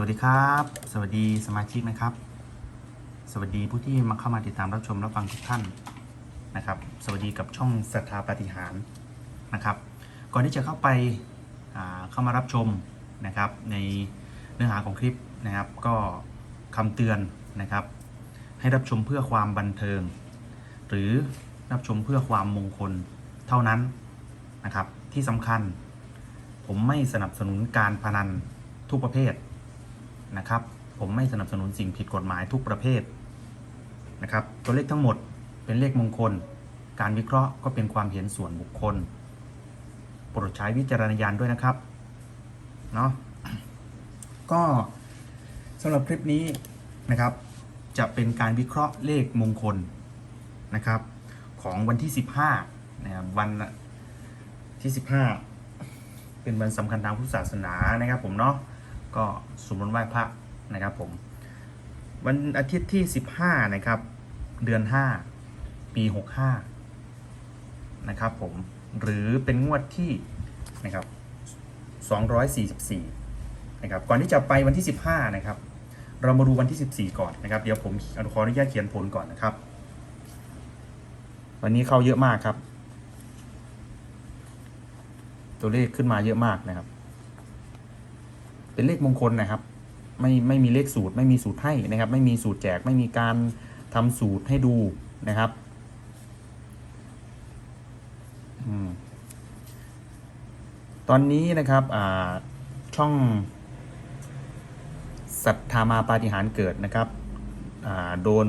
วัสดีครับ สวัสดีสมาชิกนะครับ สวัสดีผู้ที่มาเข้ามาติดตามรับชมรับฟังทุกท่านนะครับ สวัสดีกับช่องศรัทธาปฏิหารนะครับ ก่อนที่จะเข้าไปเข้ามารับชมนะครับ ในเนื้อหาของคลิปนะครับ ก็คำเตือนนะครับ ให้รับชมเพื่อความบันเทิง หรือรับชมเพื่อความมงคลเท่านั้นนะครับ ที่สำคัญ ผมไม่สนับสนุนการพนันทุกประเภท นะครับ ผมไม่สนับสนุนสิ่งผิดกฎหมายทุกประเภทนะครับ ตัวเลขทั้งหมดเป็นเลขมงคล การวิเคราะห์ก็เป็นความเห็นส่วนบุคคล โปรดใช้วิจารณญาณด้วยนะครับ เนาะก็สำหรับคลิปนี้นะครับ จะเป็นการวิเคราะห์เลขมงคลนะครับ ของวันที่ 15นะครับวันที่ 15 เป็นวันสำคัญทางพุทธศาสนานะครับผมเนาะ ก็สวดมนต์ไหว้พระนะครับผม วันอาทิตย์ที่ 15 นะครับ เดือน 5 ปี 65 นะครับผม หรือเป็นงวดที่นะครับ244 นะครับ ก่อนที่จะไปวันที่ 15 นะครับ เรามาดูวันที่ 14 ก่อนนะครับ เดี๋ยวผมขออนุญาตเขียนผลก่อนนะครับ วันนี้เข้าเยอะมากครับ ตัวเลขขึ้นมาเยอะมากนะครับ เป็นเลขมงคลนะครับ ไม่ไม่มีเลขสูตร ไม่มีสูตรให้นะครับ ไม่มีสูตรแจกไม่มีการทำสูตรให้ดูนะครับอตอนนี้นะครับอ่าช่องศรัทธามาปาฏิหารเกิดนะครับอ่าโดน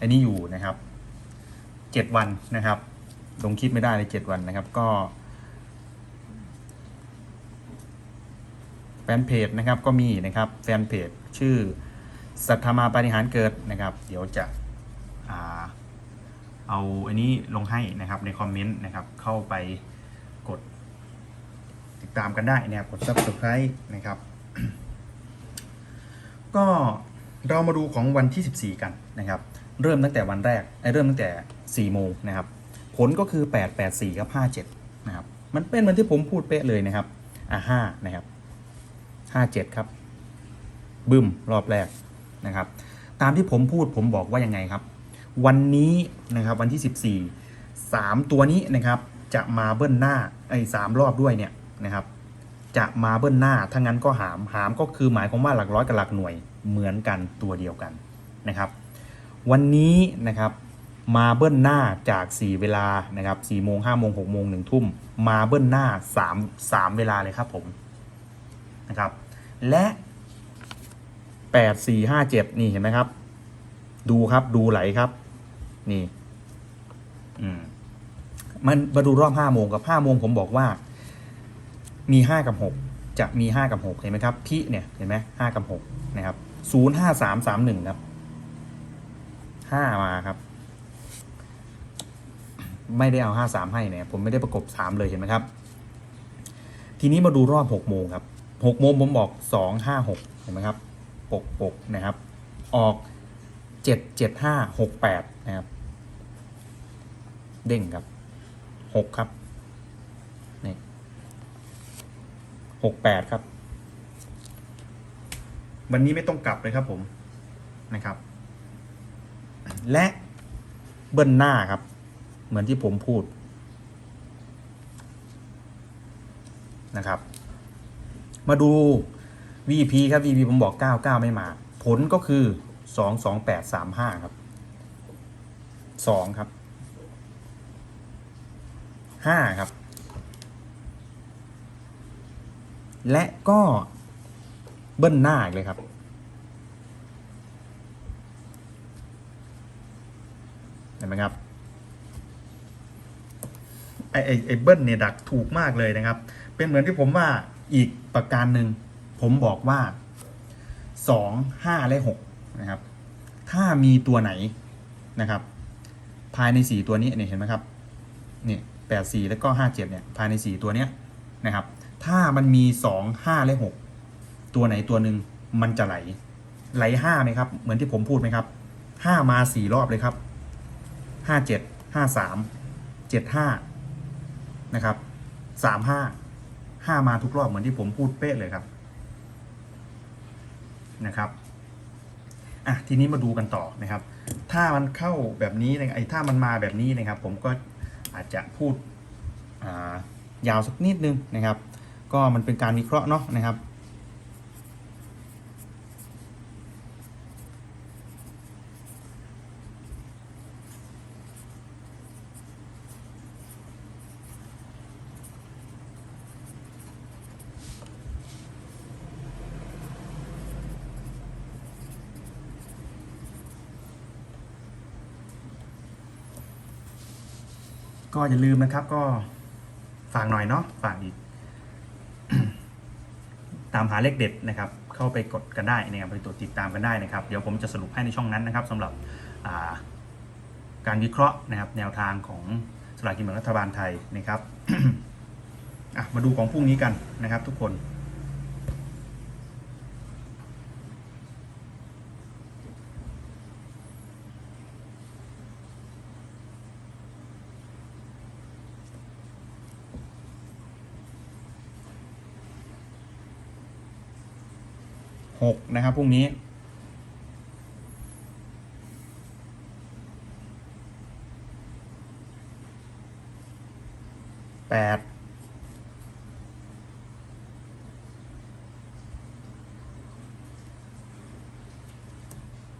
อันนี้อยู่นะครับเจ็ดวันนะครับลงคลิปไม่ได้เลยเจ็ดวันนะครับ ก็ แฟนเพจนะครับก็มีนะครับแฟนเพจชื่อสัทธามาปฏิหารเกิดนะครับ เดี๋ยวจะอเอาอันนี้ลงให้นะครับในคอมเมนต์นะครับเข้าไปกดติดตามกันได้นะครับกด subscribe นะครับ ก็เรามาดูของวันที่ 14 กันนะครับ เริ่มตั้งแต่วันแรกเอ้เริ่มตั้งแต่ 4 โมงนะครับ ผลก็คือ 8 8 4 กับ 57 นะครับ มันเป็นเหมือนที่ผมพูดเป๊ะเลยนะครับอ่า5นะครับ 57 ครับ บึ้มรอบแรกนะครับ ตามที่ผมพูดผมบอกว่ายังไงครับ วันนี้นะครับวันที่ 14 3 ตัวนี้นะครับ จะมาเบิ้ลหน้าไอ้สามรอบด้วยเนี่ยนะครับ จะมาเบิ้ลหน้าถ้างั้นก็หามหามก็คือหมายความว่าหลักร้อยกับหลักหน่วยเหมือนกันตัวเดียวกันนะครับ วันนี้นะครับมาเบิ้ลหน้าจาก 4 เวลานะครับ4โมง5โมง6โมง1ทุ่ม มาเบิ้ลหน้า 3 3 เวลาเลยครับผมนะครับ และ8 4 5 7นี่เห็นไหมครับ ดูครับดูไหลครับ นี่ อืมมันมาดูรอบ5โมงกับ5โมงผมบอกว่า มี5กับ6จะมี5กับ6เห็นไหมครับพี่เนี่ยเห็นไหม5กับ6นะครับ0 5 3 3 1ครับ5มาครับ ไม่ได้เอา5 3ให้เนี่ยผมไม่ได้ประกบ3เลยเห็นไหมครับ ทีนี้มาดูรอบ6โมงครับ 6โมงผมบอก2 5 6เห็นไหมครับ ปกปกนะครับ ออก7 7 5 6 8นะครับ เด้งครับ6ครับนี่หกแปดครับ วันนี้ไม่ต้องกลับเลยครับผมนะครับ และเบิ้ลหน้าครับ เหมือนที่ผมพูดนะครับ มาดู VP ครับ VP ผมบอก 99 ไม่มา ผลก็คือ 2 2 8 3 5 ครับ 2 ครับ 5 ครับ และก็เบิ้ลหน้าอีกเลยครับ เห็นไหมครับไอไอไอเบิ้ลเนี่ยดักถูกมากเลยนะครับ เป็นเหมือนที่ผมว่า อีกประการหนึ่งผมบอกว่าสองห้าและหกนะครับ ถ้ามีตัวไหนนะครับ ภายในสี่ตัวนี้เนี่ยเห็นไหมครับนี่แปดสี่แล้วก็ห้าเจ็ดเนี่ยภายในสี่ตัวเนี้ยนะครับ ถ้ามันมีสองห้าและหกตัวไหนตัวหนึ่งมันจะไหล ไหลห้าไหมครับ เหมือนที่ผมพูดไหมครับห้ามาสี่รอบเลยครับห้าเจ็ดห้าสามเจ็ดห้านะครับสาม ห้ามาทุกรอบเหมือนที่ผมพูดเป๊ะเลยครับนะครับอะทีนี้มาดูกันต่อนะครับ ถ้ามันเข้าแบบนี้นะไอ้ถ้ามันมาแบบนี้นะครับ ผมก็อาจจะพูดอ่ายาวสักนิดนึงนะครับ ก็มันเป็นการวิเคราะห์เนาะนะครับ ก็อย่าลืมนะครับก็ฝากหน่อยเนาะฝากอีก ตามหาเลขเด็ดนะครับ เข้าไปกดกันได้นะครับไปตรวจติดตามกันได้นะครับ เดี๋ยวผมจะสรุปให้ในช่องนั้นนะครับสำหรับาการวิเคราะห์นะครับ แนวทางของสลากกินแบ่งรัฐบาลไทยนะครับมาดูของพรุ่งนี้กันนะครับ ทุกคน หกนะครับพรุ่งนี้ แปด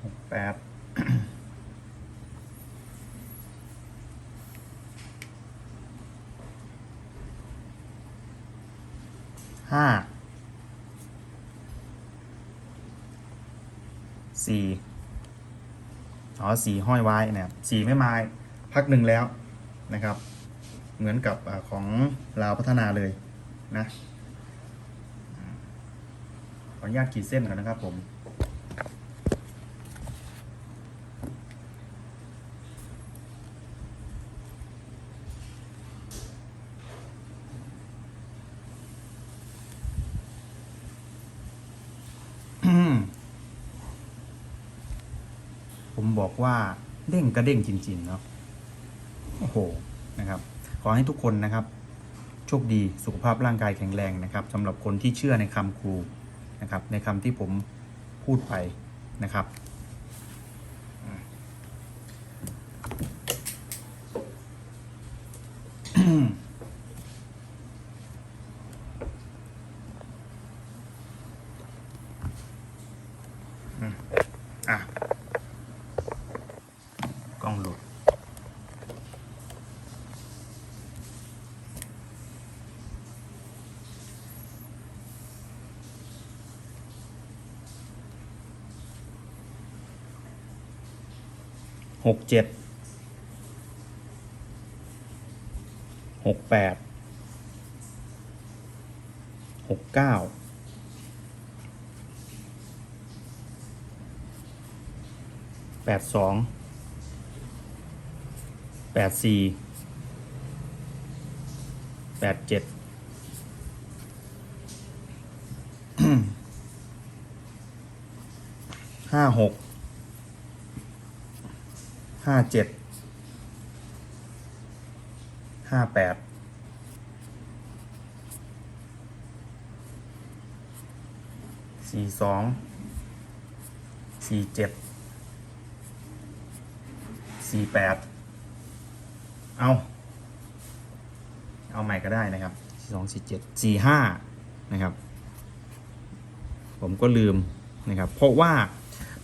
หกแปดห้า สี่อ๋อสี่ห้อยไว้นะครับสี่ไม่มาพักหนึ่งแล้วนะครับ เหมือนกับอของลาวพัฒนาเลยนะขออนุญาตขีดเส้นก่อนนะครับผม ผมบอกว่าเด้งก็เด้งจริงๆเนาะโอ้โหนะครับ ขอให้ทุกคนนะครับ โชคดีสุขภาพร่างกายแข็งแรงนะครับสำหรับคนที่เชื่อในคำครูนะครับ ในคำที่ผมพูดไปนะครับอืมอะ กล้องหลุด หกเจ็ด หกแปด หกเก้าแปดสอง แปดสี่แปดเจ็ดห้าหกห้าเจ็ดห้าแปดสี่สองสี่เจ็ดสี่แปด เอา เอาใหม่ก็ได้นะครับสี่สองสี่เจ็ดสี่ห้านะครับ ผมก็ลืมนะครับ เพราะว่า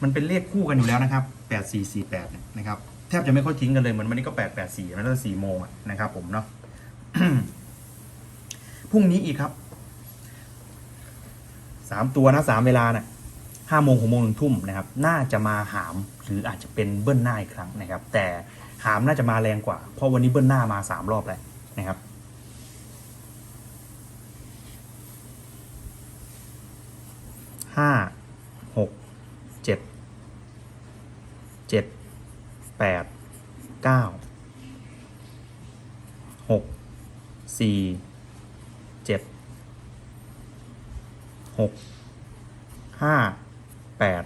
มันเป็นเลขคู่กันอยู่แล้วนะครับแปดสี่สี่แปดนะครับ แทบจะไม่ค่อยทิ้งกันเลยเหมือนวันนี้ก็แปดแปดสี่มันก็สี่โมงนะครับผมเนาะพรุ่งนี้อีกครับสามตัวนะสามเวลานะ่ะห้าโมงหกโมงหนึ่งทุ่มนะครับ น่าจะมาหามหรืออาจจะเป็นเบิ้ลหน้าอีกครั้งนะครับ แต่ หามน่าจะมาแรงกว่า เพราะวันนี้เบิ้ลหน้ามาสามรอบแล้วนะครับ ห้าหกเจ็ดเจ็ดแปดเก้าหกสี่เจ็ดหกห้าแปด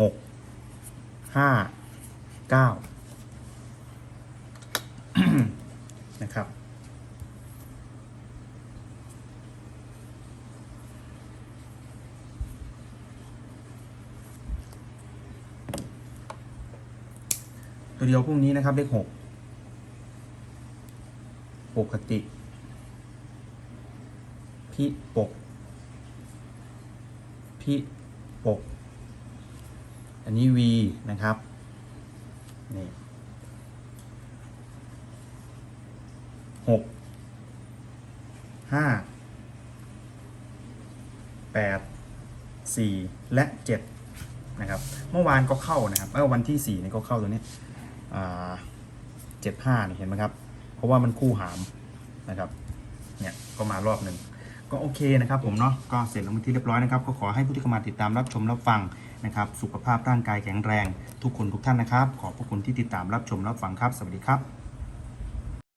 หกห้า 9นะครับ ตัวเดียวพรุ่งนี้นะครับเลขหกปกติ พิปก พิปก อันนี้ V นะครับ นี่หกห้าแปดสี่และเจ็ดนะครับ เมื่อวานก็เข้านะครับ เออวันที่สี่นี่ก็เข้าตัวนี้เจ็ดห้านี่เห็นไหมครับ เพราะว่ามันคู่หามนะครับ เนี่ยก็มารอบหนึ่งก็โอเคนะครับผมเนาะ ก็เสร็จล้วเป็นที่เรียบร้อยนะครับ ก็ขอให้ผู้ที่เข้ามาติดตามรับชมรับฟัง นะครับ สุขภาพร่างกายแข็งแรง ทุกคนทุกท่านนะครับ ขอบพระคุณที่ติดตามรับชมรับฟังครับ สวัสดีครับ